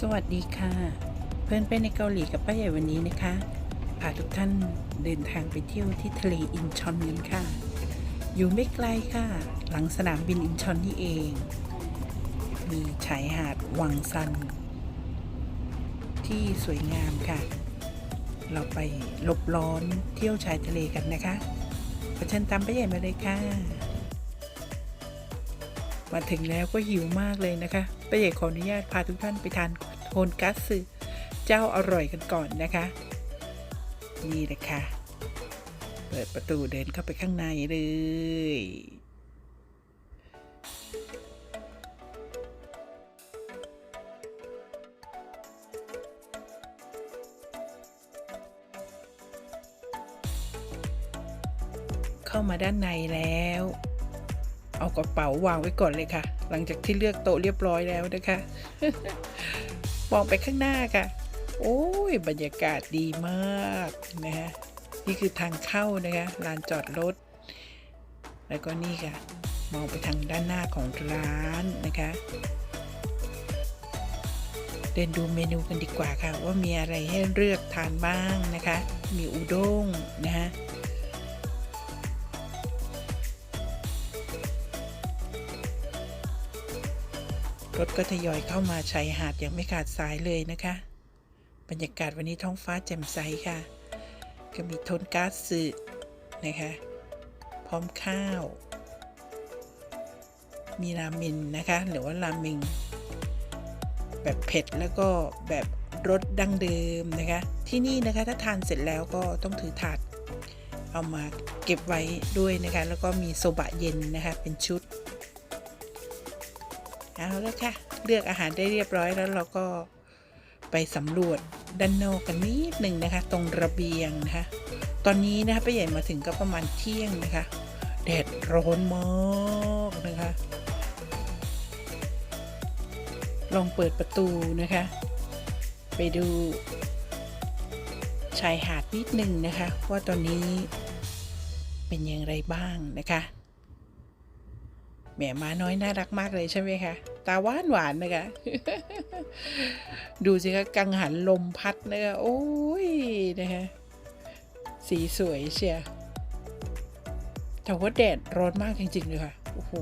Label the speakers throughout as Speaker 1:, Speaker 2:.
Speaker 1: สวัสดีค่ะ เพื่อนไปในเกาหลีกับป้าใหญ่วันนี้นะคะพาทุกท่านเดินทางไปเที่ยวที่ทะเลอินชอนกันค่ะ อยู่ไม่ไกลค่ะ หลังสนามบินอินชอนนี่เอง มีชายหาดวังซัน ที่สวยงามค่ะ เราไปหลบร้อนเที่ยวชายทะเลกันนะคะขอเชิญตามป้าใหญ่มาเลยค่ะมาถึงแล้วก็หิวมากเลยนะคะป้าใหญ่ขออนุญาตพาทุกท่านไปทาน โทนกัสสึเจ้าอร่อยกันก่อนนะคะ นี่แหละค่ะ เปิดประตูเดินเข้าไปข้างในเลย เข้ามาด้านในแล้ว เอากระเป๋าวางไว้ก่อนเลยค่ะ หลังจากที่เลือกโต๊ะเรียบร้อยแล้วนะคะ มองไปข้างหน้าค่ะ โอ้ย บรรยากาศดีมากนะฮะ นี่คือทางเข้านะคะลานจอดรถ แล้วก็นี่ค่ะ มองไปทางด้านหน้าของร้านนะคะ เดินดูเมนูกันดีกว่าค่ะ ว่ามีอะไรให้เลือกทานบ้างนะคะ มีอุด้งนะฮะ รถก็ทยอยเข้ามาชายหาดอย่างไม่ขาดสายเลยนะคะ บรรยากาศวันนี้ท้องฟ้าแจ่มใสค่ะ ก็มีโทนก๊าซสึนะคะ พร้อมข้าว มีราเมินนะคะ หรือว่าราเมิงแบบเผ็ดแล้วก็แบบรสดั้งเดิมนะคะ ที่นี่นะคะถ้าทานเสร็จแล้วก็ต้องถือถาดเอามาเก็บไว้ด้วยนะคะ แล้วก็มีโซบะเย็นนะคะเป็นชุด เอาแล้วค่ะ เลือกอาหารได้เรียบร้อยแล้วเราก็ไปสำรวจด้านนอกกันนิดหนึ่งนะคะ ตรงระเบียงนะคะ ตอนนี้นะคะป้าใหญ่มาถึงก็ประมาณเที่ยงนะคะ แดดร้อนมากนะคะ ลองเปิดประตูนะคะ ไปดูชายหาดนิดหนึ่งนะคะ ว่าตอนนี้เป็นอย่างไรบ้างนะคะ แหมม้าน้อยน่ารักมากเลยใช่ไหมคะ ตาหวานหวานนะคะ ดูสิคะกังหันลมพัดนะคะ โอ้ยนะคะสีสวยเชียแต่ว่าแดดร้อนมากจริงๆเลยค่ะ โอ้โห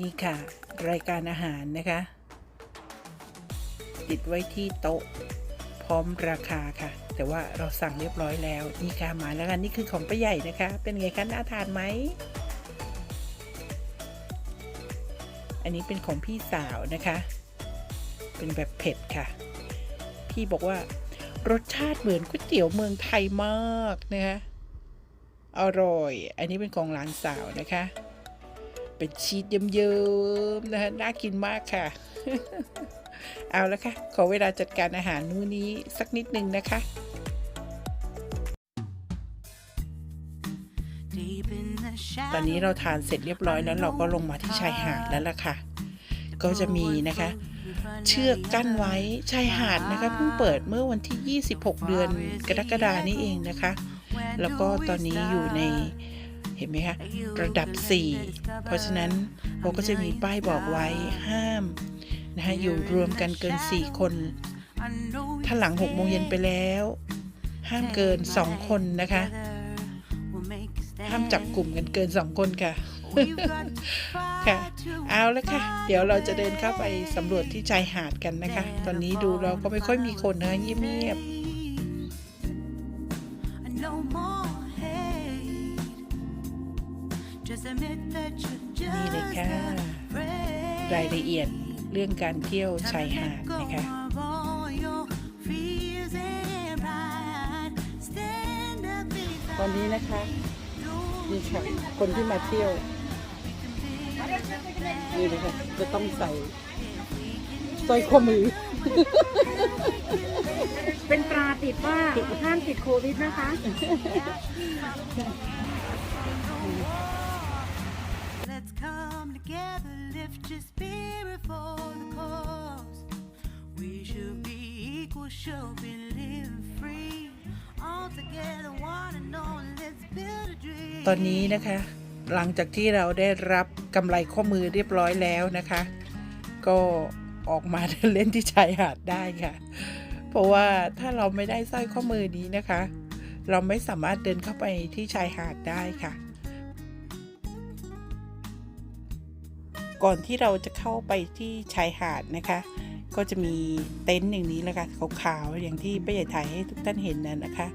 Speaker 1: นี่ค่ะ รายการอาหารนะคะ ติดไว้ที่โต๊ะ พร้อมราคาค่ะ แต่ว่าเราสั่งเรียบร้อยแล้วนี่ค่ะมาแล้วกันนี่คือของป้าใหญ่นะคะ เป็นไงคะน่าทานไหมอันนี้เป็นของพี่สาวนะคะ เป็นแบบเผ็ดค่ะ พี่บอกว่ารสชาติเหมือนก๋วยเตี๋ยวเมืองไทยมากนะคะอร่อย อันนี้เป็นของหลานสาวนะคะ เป็นชีสเยิ้มๆนะคะน่ากินมากค่ะ เอาละค่ะ ขอเวลาจัดการอาหารมื้อนี้สักนิดนึงนะคะ ตอนนี้เราทานเสร็จเรียบร้อยแล้วเราก็ลงมาที่ชายหาดแล้วล่ะค่ะ ก็จะมีนะคะ เชือกกั้นไว้ชายหาดนะคะเพิ่งเปิดเมื่อวันที่ 26 เดือนกรกฎานี่เองนะคะ แล้วก็ตอนนี้อยู่ในเห็นไหมคะระดับ 4 เพราะฉะนั้นเขาก็จะมีป้ายบอกไว้ห้าม นะคะอยู่รวมกันเกิน 4 คน ถ้าหลัง6โมงเย็นไปแล้ว ห้ามเกิน 2 คนนะคะ ห้ามจับกลุ่มกันเกิน 2 คนค่ะ ค่ะ เอาแล้วค่ะ เดี๋ยวเราจะเดินเข้าไปสำรวจที่ชายหาดกันนะคะ ตอนนี้ดูเราก็ไม่ค่อยมีคนนะเงียบ
Speaker 2: No more hate. Just admit that you're
Speaker 1: ๆนี่เลย
Speaker 2: just
Speaker 1: ค่ะ
Speaker 2: afraid.
Speaker 1: รายละเอียด เรื่องการเที่ยวชายหาดนะคะ
Speaker 2: Of all your fears and pride. Stand up
Speaker 1: ตอนนี้นะคะนี่ค่ะคนที่มาเที่ยวนี่เลยค่ะจะต้องใส่สร้อยข้อมือ
Speaker 3: เป็นตราติดว่าห้ามติดโควิดนะคะ
Speaker 2: Let's come together, lift your spirit for the cause. We should be equal, should be living free. All together, one and all, let's build a dream.
Speaker 1: ตอนนี้นะคะ หลังจากที่เราได้รับกำไรข้อมือเรียบร้อยแล้วนะคะ ก็ออกมาเล่นที่ชายหาดได้ค่ะ เพราะว่าถ้าเราไม่ได้สร้อยข้อมือนี้นะคะ เราไม่สามารถเดินเข้าไปที่ชายหาดได้ค่ะ ก่อนที่เราจะเข้าไปที่ชายหาดนะคะ ก็จะมีเต็นท์อย่างนี้แหละค่ะขาวๆอย่างที่ป้าใหญ่ถ่ายให้ทุกท่านเห็นนั่นนะคะ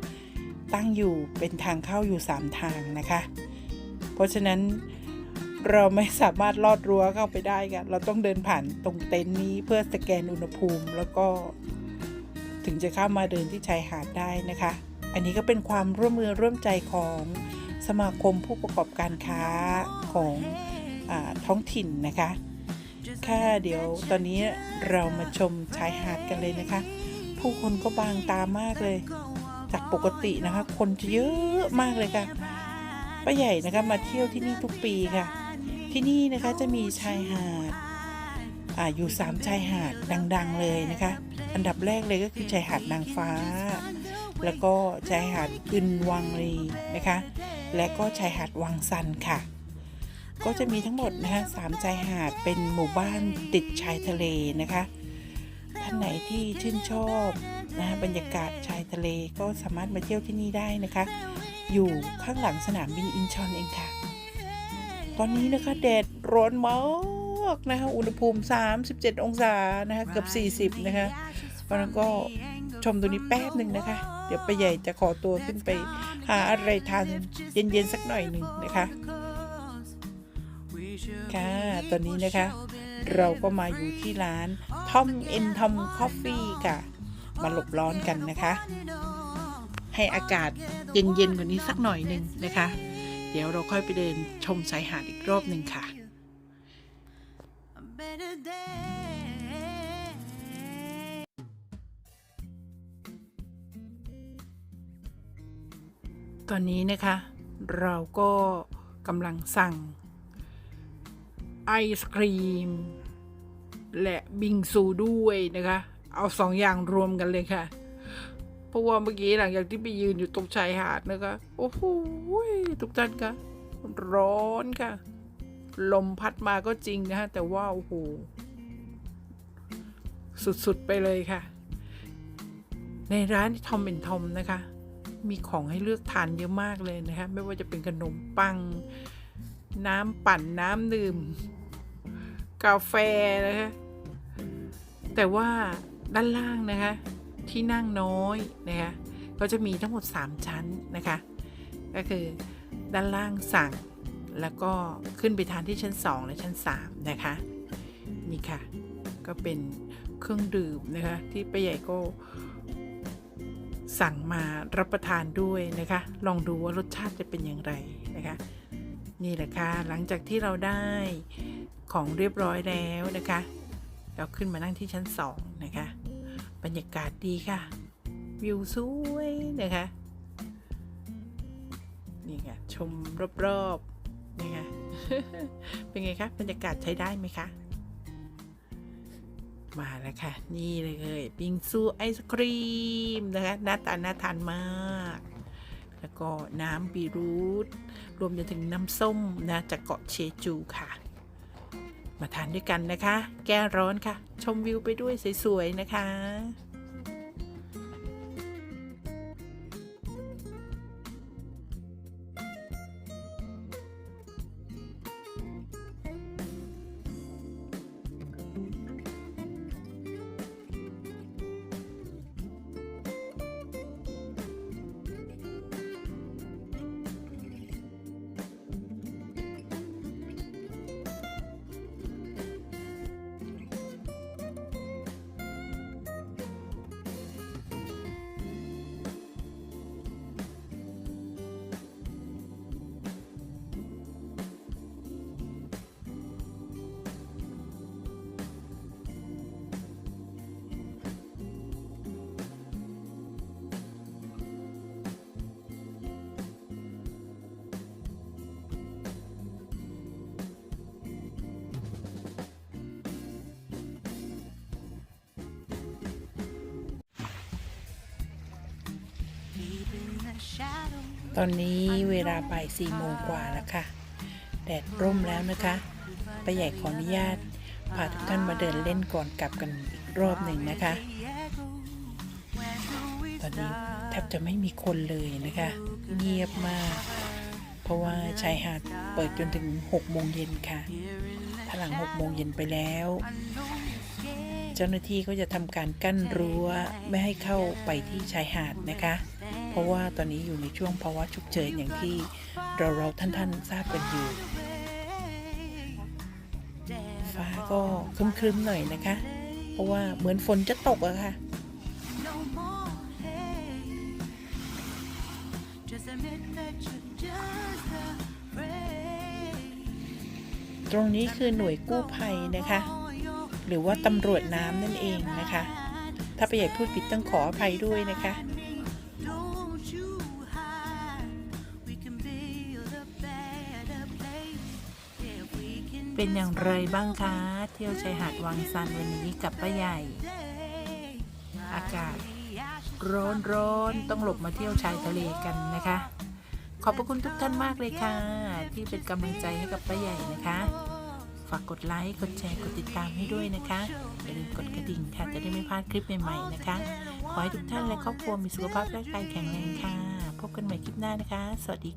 Speaker 1: ตั้งอยู่เป็นทางเข้าอยู่ 3 ทางนะคะ เพราะฉะนั้นเราไม่สามารถลอดรั้วเข้าไปได้ค่ะเราต้องเดินผ่านตรงเต็นท์นี้เพื่อสแกนอุณหภูมิ แล้วก็ถึงจะเข้ามาเดินที่ชายหาดได้นะคะ อันนี้ก็เป็นความร่วมมือร่วมใจของสมาคมผู้ประกอบการค้าของ ท้องถิ่นนะคะ ค่ะเดี๋ยวตอนนี้เรามาชมชายหาดกันเลยนะคะ ผู้คนก็บางตามากเลย จากปกตินะคะ คนจะเยอะมากเลยค่ะป้าใหญ่นะคะมาเที่ยวที่นี่ทุกปีค่ะ ที่นี่นะคะจะมีชายหาดอาอยู่สามชายหาดดัง ๆ เลยนะคะ อันดับแรกเลยก็คือชายหาดนางฟ้า แล้วก็ชายหาดอึนวังรีนะคะ และก็ชายหาดวังซันค่ะ ก็จะมีทั้งหมดนะคะสามชายหาดเป็นหมู่บ้านติดชายทะเลนะคะ ท่านไหนที่ชื่นชอบนะคะบรรยากาศชายทะเลก็สามารถมาเที่ยวที่นี่ได้นะคะ อยู่ข้างหลังสนามบินอินชอนเองค่ะ ตอนนี้นะคะแดดร้อนมากนะคะอุณหภูมิ 37 องศานะคะเกือบ40 นะคะเพราะนั้นก็ชมตัวนี้แป๊บหนึ่งนะคะ เดี๋ยวไปใหญ่จะขอตัวขึ้นไปหาอะไรทานเย็นๆสักหน่อยหนึ่งนะคะ ค่ะ ตอนนี้นะคะ เราก็มาอยู่ที่ร้านทอมเอ็นทอมคอฟฟี่ค่ะ มาหลบร้อนกันนะคะ ให้อากาศเย็นๆกว่านี้สักหน่อยหนึ่งนะคะ เดี๋ยวเราค่อยไปเดินชมชายหาดอีกรอบหนึ่งค่ะตอนนี้นะคะเราก็กำลังสั่ง ไอศครีม และบิงซูด้วยนะคะ เอาสองอย่างรวมกันเลยค่ะเพราะว่าเมื่อกี้หลังจากที่ไปยืนอยู่ตรงชายหาดนะคะ โอ้โหทุกท่านคะร้อนค่ะ ลมพัดมาก็จริงนะฮะ แต่ว่าโอ้โหสุด ๆ ไปเลยค่ะ ในร้านทอมเป็นทอมนะคะ มีของให้เลือกทานเยอะมากเลยนะคะ ไม่ว่าจะเป็นขนมปัง น้ำปั่นน้ำดื่ม กาแฟนะคะแต่ว่าด้านล่างนะคะ ที่นั่งน้อยนะคะก็จะมีทั้งหมด 3 ชั้นนะคะ ก็คือด้านล่างสั่งแล้วก็ขึ้นไปทานที่ชั้น 2 และชั้น 3 นะคะ นี่ค่ะ ก็เป็นเครื่องดื่มนะคะ ที่ป้าใหญ่ก็สั่งมารับประทานด้วยนะคะ ลองดูว่ารสชาติจะเป็นอย่างไรนะคะ นี่แหละค่ะ หลังจากที่เราได้ของเรียบร้อยแล้วนะคะ เราขึ้นมานั่งที่ชั้นสองนะคะ บรรยากาศดีค่ะ วิวสวยนะคะ นี่ไงชมรอบๆนี่ไงเป็นไงคะบรรยากาศใช้ได้ไหมคะมาแล้วค่ะ นี่เลยบิงซูไอศครีมนะคะหน้าตาน่าทานมาก แล้วก็น้ำบีรูทรวมจนถึงน้ำส้มนะจากเกาะเชจูค่ะ มาทานด้วยกันนะคะ แก้ร้อนค่ะ ชมวิวไปด้วยสวยๆนะคะ ตอนนี้เวลาบ่ายสี่โมงกว่าแล้วค่ะ แดดร่มแล้วนะคะป้าใหญ่ขออนุญาตพาทุกท่านมาเดินเล่นก่อนกลับกันอีกรอบหนึ่งนะคะ ตอนนี้แทบจะไม่มีคนเลยนะคะ เงียบมาก เพราะว่าชายหาดเปิดจนถึง6โมงเย็นค่ะ ถ้าหลัง6โมงเย็นไปแล้ว เจ้าหน้าที่ก็จะทำการกั้นรั้วไม่ให้เข้าไปที่ชายหาดนะคะ เพราะว่าตอนนี้อยู่ในช่วงภาวะฉุกเฉินอย่างที่เราเราๆท่านๆทราบกันอยู่ ฟ้าก็ครึ้มๆหน่อยนะคะ เพราะว่าเหมือนฝนจะตกอะค่ะ ตรงนี้คือหน่วยกู้ภัยนะคะ หรือว่าตำรวจน้ำนั่นเองนะคะ ถ้าไปใหญ่พูดผิดต้องขออภัยด้วยนะคะ เป็นอย่างไรบ้างคะ เที่ยวชายหาดวังซันวันนี้กับป้าใหญ่ อากาศร้อนร้อนๆต้องหลบมาเที่ยวชายทะเลกันนะคะ ขอบพระคุณทุกท่านมากเลยค่ะ ที่เป็นกำลังใจให้กับป้าใหญ่นะคะ ฝากกดไลค์กดแชร์กดติดตามให้ด้วยนะคะอย่าลืมกดกระดิ่งค่ะจะได้ไม่พลาดคลิปใหม่ๆนะคะ ขอให้ทุกท่านและครอบครัวมีสุขภาพร่างกายแข็งแรงค่ะ พบกันใหม่คลิปหน้านะคะ สวัสดี